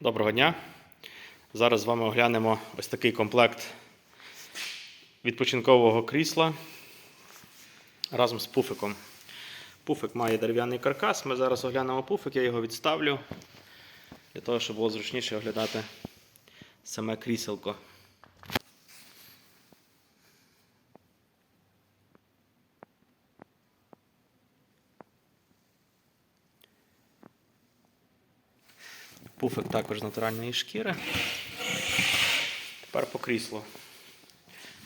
Доброго дня. Зараз з вами оглянемо ось такий комплект відпочинкового крісла разом з пуфиком. Пуфик має дерев'яний каркас. Ми зараз оглянемо пуфик, я його відставлю для того, щоб було зручніше оглядати саме кріселко. Пуфик також натуральної шкіри. Тепер по кріслу.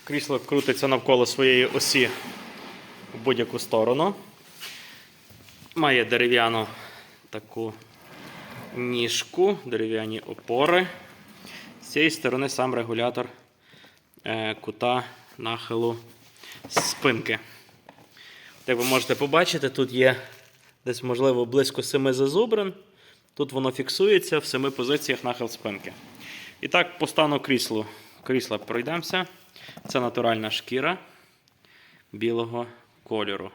Крісло крутиться навколо своєї осі в будь-яку сторону. Має дерев'яну таку ніжку, дерев'яні опори. З цієї сторони сам регулятор е, кута нахилу спинки. Як ви можете побачити, тут є десь, можливо, близько 7 зазубрин. Тут воно фіксується в семи позиціях нахил спинки. І так, по стану кріслу. Крісла пройдемося. Це натуральна шкіра білого кольору.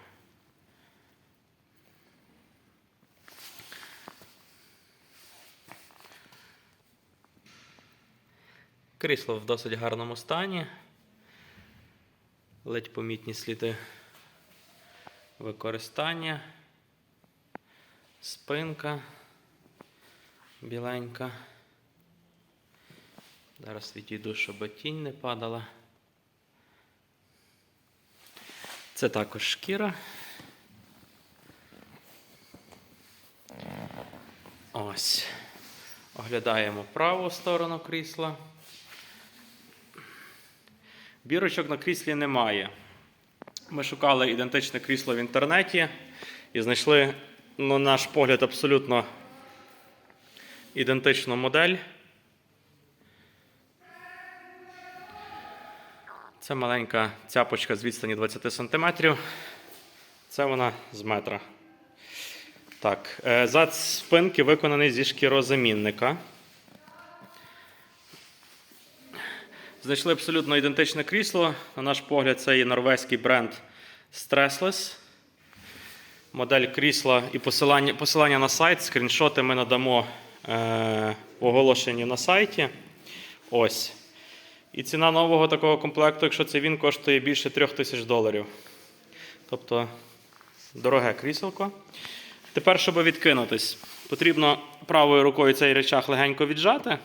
Крісло в досить гарному стані. Ледь помітні сліди використання. Спинка біленька. Зараз відійду, щоб тінь не падала. Це також шкіра. Ось. Оглядаємо праву сторону крісла. Бірочок на кріслі немає. Ми шукали ідентичне крісло в інтернеті і знайшли, на наш погляд, абсолютно ідентичну модель. Це маленька цяпочка з відстані 20 см. Це вона з метра. Так, е, зад спинки виконаний зі шкірозамінника. Знайшли абсолютно ідентичне крісло. На наш погляд, це є норвезький бренд Stressless. Модель крісла і посилання, посилання на сайт. Скріншоти ми надамо е, в оголошенні на сайті. Ось. І ціна нового такого комплекту, якщо це він, коштує більше 3 тисяч доларів. Тобто дороге кріселко. Тепер, щоб відкинутись, потрібно правою рукою цей речах легенько віджати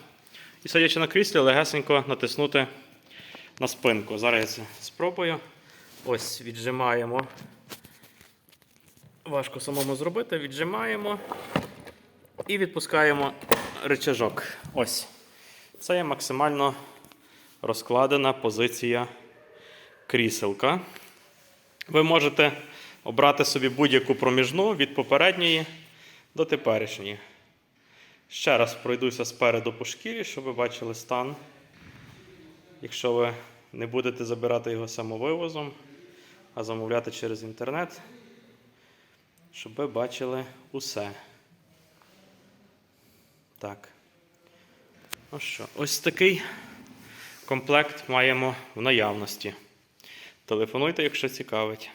і, сидячи на кріслі, легесенько натиснути на спинку. Зараз я це спробую. Ось віджимаємо. Важко самому зробити. Віджимаємо і відпускаємо рычажок. Ось. Це є максимально розкладена позиція кріселка. Ви можете обрати собі будь-яку проміжну від попередньої до теперішньої. Ще раз пройдуся спереду по шкірі, щоб ви бачили стан. Якщо ви не будете забирати його самовивозом, а замовляти через інтернет, щоб ви бачили усе. Так. Ну що, ось такий комплект маємо в наявності. Телефонуйте, якщо цікавить.